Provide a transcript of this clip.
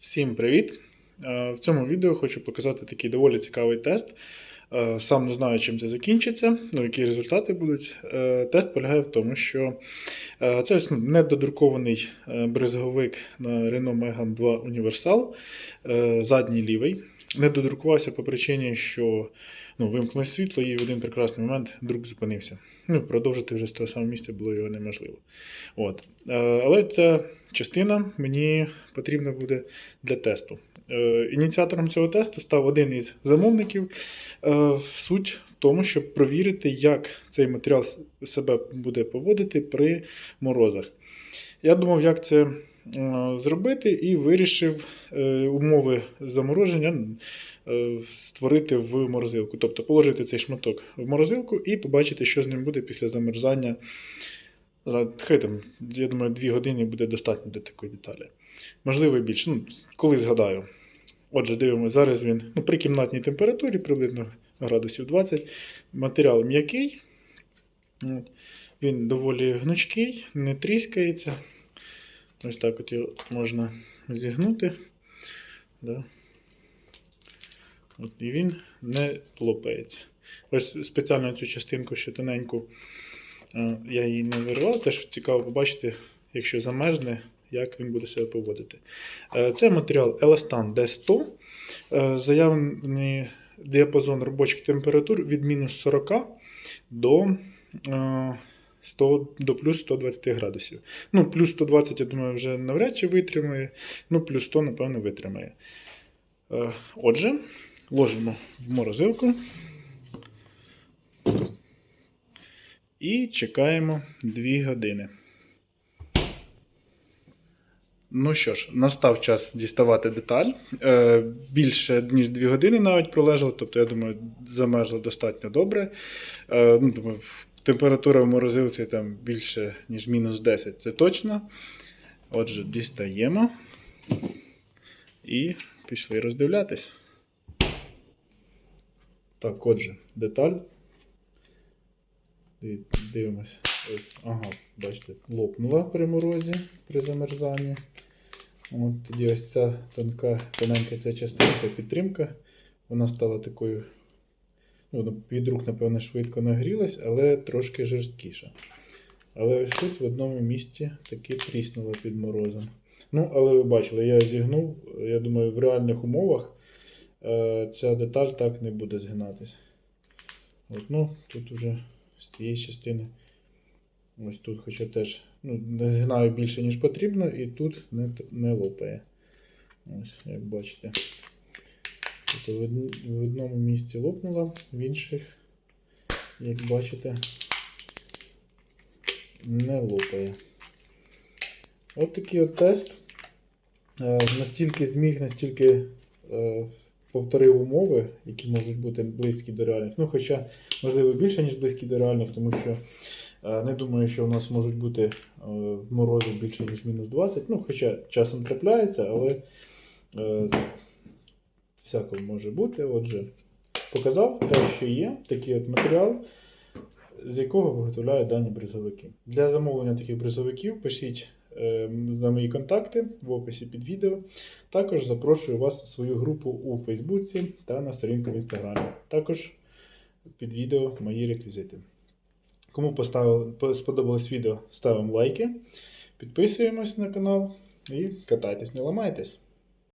Всім привіт! Е, В цьому відео хочу показати такий доволі цікавий тест. Е, Сам не знаю, чим це закінчиться, ну, які результати будуть. Е, Тест полягає в тому, що це ну, недодрукований бризговик на Renault Megane 2 Universal, задній лівий. Не додрукувався по причині, що ну, вимкнулося світло і в один прекрасний момент друк зупинився. Ну, продовжити вже з того самого місця було його неможливо. От. Е, Але ця частина мені потрібна буде для тесту. Е, Ініціатором цього тесту став один із замовників. Е, Суть в тому, щоб провірити, як цей матеріал себе буде поводити при морозах. Я думав, як це зробити, і вирішив е, умови замороження е, створити в морозилку. Тобто положити цей шматок в морозилку і побачити, що з ним буде після замерзання. За хай там, я думаю, 2 години буде достатньо для такої деталі. Можливо, більше. Ну, коли згадаю. Отже, дивимося, зараз він ну, при кімнатній температурі, приблизно градусів 20. Матеріал м'який. Він доволі гнучкий, не тріскається. Ось так от його можна зігнути. Да. От, і він не лопається. Ось спеціально цю частинку ще тоненьку е, я її не виривав. Теж цікаво побачити, якщо замерзне, як він буде себе поводити. Е, Це матеріал Elastan D100. Е, Заявлений діапазон робочих температур від мінус 40 до, 100, до плюс 120 градусів. Ну, плюс 120, я думаю, вже навряд чи витримає. Ну, плюс 100, напевно, витримає. Е, Отже, ложимо в морозилку. І чекаємо 2 години. Ну що ж, настав час діставати деталь. Е, більше ніж 2 години навіть пролежало, тобто, я думаю, замерзло достатньо добре. Е, ну, думаю, температура в морозилці там більше, ніж мінус 10, це точно. Отже, дістаємо і пішли роздивлятись. Так, отже, деталь. Дивимось. Ось, ага, бачите, лопнула при морозі, при замерзанні. От тоді ось ця тонка, тоненька ця частина, ця підтримка, вона стала такою. Ну, від рук, напевно, швидко нагрілась, але трошки жорсткіша. Але ось тут в одному місці таки тріснула під морозом. Ну, але ви бачили, я зігнув. Я думаю, в реальних умовах е, ця деталь так не буде згинатись. От, ну, тут вже з цієї частини. Ось тут, хоча теж ну, не згинаю більше, ніж потрібно, і тут не, не лопає. Ось, як бачите. Тобто в, одному місці лопнула, в інших, як бачите, не лопає. От такий от тест. Е, Настільки зміг, настільки е, повторив умови, які можуть бути близькі до реальних. Ну, хоча, можливо, більше, ніж близькі до реальних, тому що е, не думаю, що у нас можуть бути морози більше, ніж мінус 20. Ну, хоча часом трапляється, але е, всяко може бути. Отже, показав те, що є, такий от матеріал, з якого виготовляють дані бризовики. Для замовлення таких бризовиків пишіть е, на мої контакти в описі під відео. Також запрошую вас в свою групу у Фейсбуці та на сторінку в Інстаграмі. Також під відео мої реквізити. Кому поставили, сподобалось відео, ставимо лайки, підписуємось на канал і катайтесь, не ламайтесь.